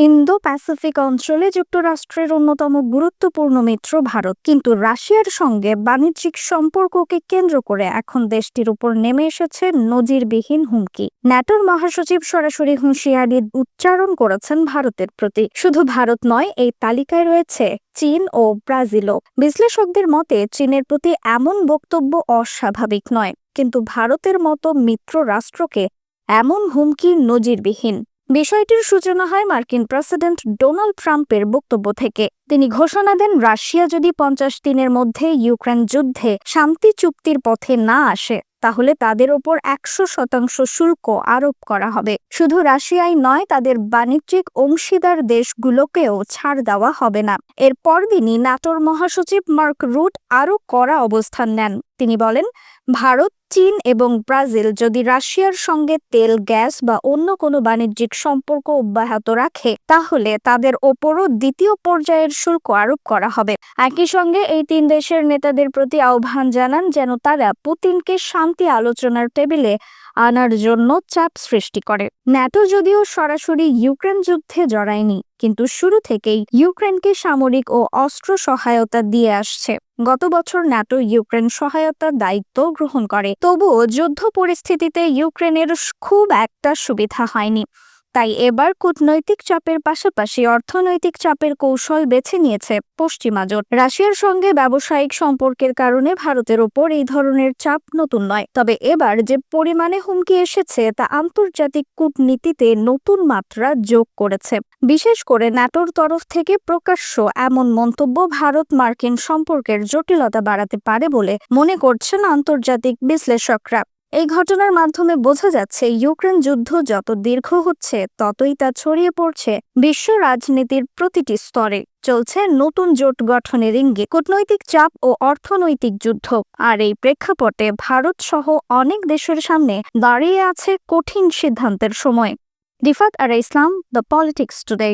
Indo Pacific অঞ্চলে যুক্তরাষ্ট্রের অন্যতম গুরুত্বপূর্ণ মিত্র ভারত। কিন্তু রাশিয়ার সঙ্গে বাণিজ্যিক সম্পর্ককে কেন্দ্র করে এখন দেশটির উপর নেমে এসেছে নজিরবিহীন হুমকি। ন্যাটোর মহাসচিব সরাসরি হুঁশিয়ারি উচ্চারণ করেছেন ভারতের প্রতি। শুধু ভারত নয়, এই তালিকায় রয়েছে চীন ও ব্রাজিলও। বিশ্লেষকদের মতে, চীনের প্রতি এমন বক্তব্য অস্বাভাবিক নয়। কিন্তু ভারতের মতো মিত্র রাষ্ট্রকে এমন হুমকি নজিরবিহীন। বিষয়টির সূচনা হয় মার্কিন প্রেসিডেন্ট ডোনাল্ড ট্রাম্পের বক্তব্য থেকে। তিনি ঘোষণা দেন, রাশিয়া যদি পঞ্চাশ দিনের মধ্যে ইউক্রেন যুদ্ধে শান্তি চুক্তির পথে না আসে, তাহলে তাদের ওপর একশো শতাংশ শুল্ক আরোপ করা হবে। শুধু রাশিয়াই নয়, তাদের বাণিজ্যিক অংশীদার দেশগুলোকেও ছাড় দেওয়া হবে না। এর পরদিনই নাটোর মহাসচিব মার্ক রুট আরও কড়া অবস্থান নেন। তিনি বলেন ভারত, চীন এবং ব্রাজিল যদি রাশিয়ার সঙ্গে তেল, গ্যাস বা অন্য কোনো বাণিজ্যিক সম্পর্ক অব্যাহত রাখে, তাহলে তাদের ওপরও দ্বিতীয় পর্যায়ের শুল্ক আরোপ করা হবে। একই সঙ্গে এই তিন দেশের নেতাদের প্রতি আহ্বান জানান যেন তারা পুতিনকে শান্তি আলোচনার টেবিলে আনার জন্য চাপ সৃষ্টি করে। ন্যাটো যদিও সরাসরি ইউক্রেন যুদ্ধে জড়ায়নি কিন্তু শুরু থেকেই ইউক্রেনকে সামরিক ও অস্ত্র সহায়তা দিয়ে আসছে। গত বছর ন্যাটো ইউক্রেন সহায়তার দায়িত্ব গ্রহণ করে। তবুও যুদ্ধ পরিস্থিতিতে ইউক্রেনের খুব একটা সুবিধা হয়নি। তাই এবার কূটনৈতিক চাপের পাশাপাশি অর্থনৈতিক চাপের কৌশল বেছে নিয়েছে পশ্চিমা জোট রাশিয়ার সঙ্গে ব্যবসায়িক সম্পর্কের কারণে ভারতের ওপর এই ধরনের চাপ নতুন নয়। তবে এবার যে পরিমাণে হুমকি এসেছে তা আন্তর্জাতিক কূটনীতিতে নতুন মাত্রা যোগ করেছে। বিশেষ করে ন্যাটোর তরফ থেকে প্রকাশ্য এমন মন্তব্য ভারত মার্কিন সম্পর্কের জটিলতা বাড়াতে পারে বলে মনে করছেন আন্তর্জাতিক বিশ্লেষকরা। এই ঘটনার মাধ্যমে বোঝা যাচ্ছে, ইউক্রেন যুদ্ধ যত দীর্ঘ হচ্ছে, ততই তা ছড়িয়ে পড়ছে বিশ্ব রাজনীতির প্রতিটি স্তরে। চলছে নতুন জোট গঠনের ইঙ্গিত। কূটনৈতিক চাপ ও অর্থনৈতিক যুদ্ধ। আর এই প্রেক্ষাপটে ভারত সহ অনেক দেশের সামনে দাঁড়িয়ে আছে কঠিন সিদ্ধান্তের সময়। রিফাত আর ইসলাম, দ্য পলিটিক্স টুডে।